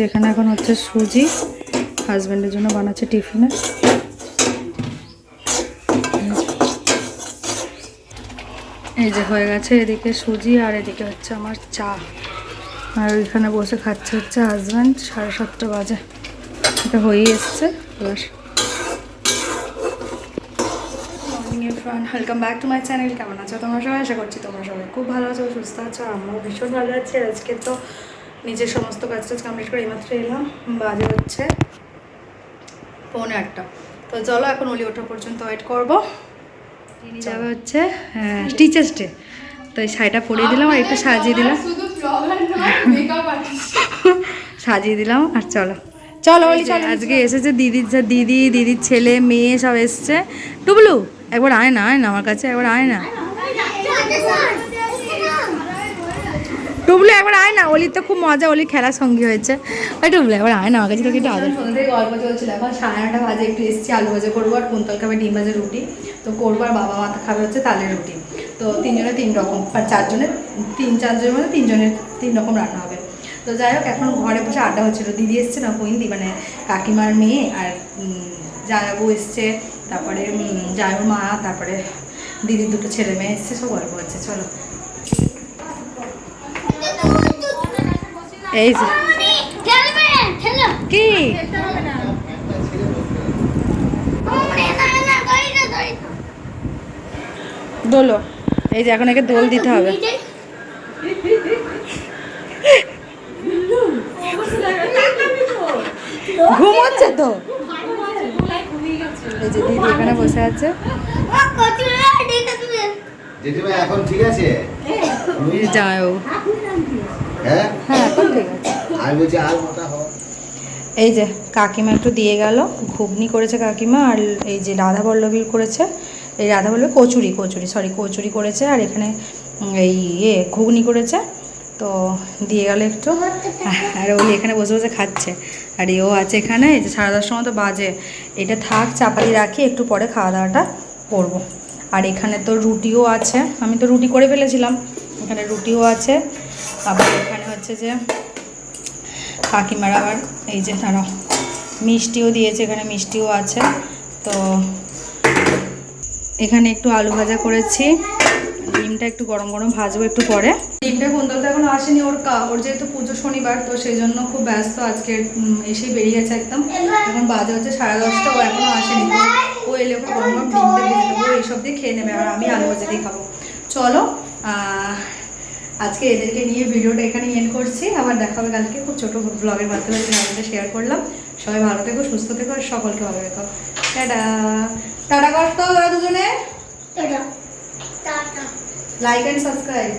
যেখানে এখন হচ্ছে সুজি হাজব্যান্ডের জন্য বানাচ্ছে টিফিনে। এই যে হয়ে গেছে এদিকে সুজি আর এদিকে হচ্ছে আমার চা। আর ওইখানে বসে খাচ্ছে হচ্ছে হাজব্যান্ড সাড়ে সাতটা বাজে। এটা হয়েই এসছে, এবার। Welcome back to my channel কেমন আছো? তোমরা সবাই? আশা করছি তোমরা সবাই খুব ভালো আছো, সুস্থ আছো আমরাও ভীষণ ভালো আছি। আজকে তো নিজের সমস্ত কাজ টাজ কমপ্লিট করে এইমাত্র এলাম। বাজে হচ্ছে পৌনে আটটা। তো চলো এখন অলি ওঠা পর্যন্ত ওয়েট করব। যাবে হচ্ছে হ্যাঁ টিচার্স ডে তো এই শাড়িটা পরিয়ে দিলাম আর একটু সাজিয়ে দিলাম। সাজিয়ে দিলাম আর চলো। চলো আজকে এসেছে দিদির যা দিদি দিদির ছেলে মেয়ে সব এসছে। টুবলু একবার আয় না আয় না আমার কাছে একবার আয় না। টুবলু একবার আয় না অলির তো খুব মজা অলির খেলার সঙ্গী হয়েছে। ওই টুবলু একবার আয় না আমার কাছে তোকে একটু আদর গল্প চলছিল এখন সাড়ে নটা বাজে একটু এসছি আলু ভাজা করব আর কুন্তল খাবে ডিম ভাজা রুটি। তো করব আর বাবা মাথা খাবে হচ্ছে তালের রুটি। তো তিনজনে তিন রকম আর চারজনের তিন চারজনের মধ্যে তিনজনের তিন রকম রান্না হবে। তো যাই হোক এখন ঘরে বসে আড্ডা হচ্ছিল। দিদি এসছে না কইন্দি মানে কাকিমার মেয়ে আর জায়াবু এসছে তারপরে উম, মা তারপরে দিদির দুটো ছেলে মেয়ে এসছে সব গল্প হচ্ছে চলো। এই যে। কি? দোলো। এই যে এখন একে দোল দিতে হবে। ঘুমোচ্ছে তো? এই যে দিদি এখানে বসে আছে। জেঠিমা এখন আছে? যাও। হ্যাঁ? হ্যাঁ এখন ঠিক আছে। আমি বলছি আর মোটা হও এই যে কাকিমা একটু দিয়ে গেল ঘুগনি করেছে কাকিমা আর এই যে রাধা বল্লভীর করেছে এই রাধা বল্লভী কচুরি কচুরি সরি কচুরি করেছে আর এখানে এই ইয়ে ঘুগনি করেছে তো দিয়ে গেল একটু। আর ওই এখানে বসে বসে খাচ্ছে। আর এও আছে এখানে এই যে সাড়ে দশটার মতো বাজে। এটা থাক চাপাতি রাখি একটু পরে খাওয়া দাওয়াটা করব। আর এখানে তো রুটিও আছে আমি তো রুটি করে ফেলেছিলাম। এখানে রুটিও আছে। আবার এখানে হচ্ছে যে কাকিমার আবার এই যে তারা মিষ্টিও দিয়েছে, এখানে মিষ্টিও আছে। তো এখানে একটু আলু ভাজা করেছি। ডিমটা একটু গরম গরম ভাজবো একটু পরে। ডিমটা কুন্তল তো এখনও আসেনি ওর কা- ওর যেহেতু পুজো শনিবার, তো সেই জন্য খুব ব্যস্ত আজকে এসেই বেরিয়ে গেছে একদম। এখন বাজে হচ্ছে সাড়ে দশটা, ও এখনও আসেনি। ও এলে ওকে গরম গরম ডিমটা ভেজে দেবো এইসব দিয়ে খেয়ে নেবে, আর আমি আলু ভাজা দিয়ে খাব। চলো আজকে এদেরকে নিয়ে ভিডিওটা এখানে এন্ড করছি। আবার দেখা হবে কালকে খুব ছোটো ব্লগের মাধ্যমে আপনাদের শেয়ার করলাম। সবাই ভালো থেকো সুস্থ থেকো আর সকলকে ভালো রেখো। টাটা। টাটা করতো ওরা দুজনে। Like and subscribe.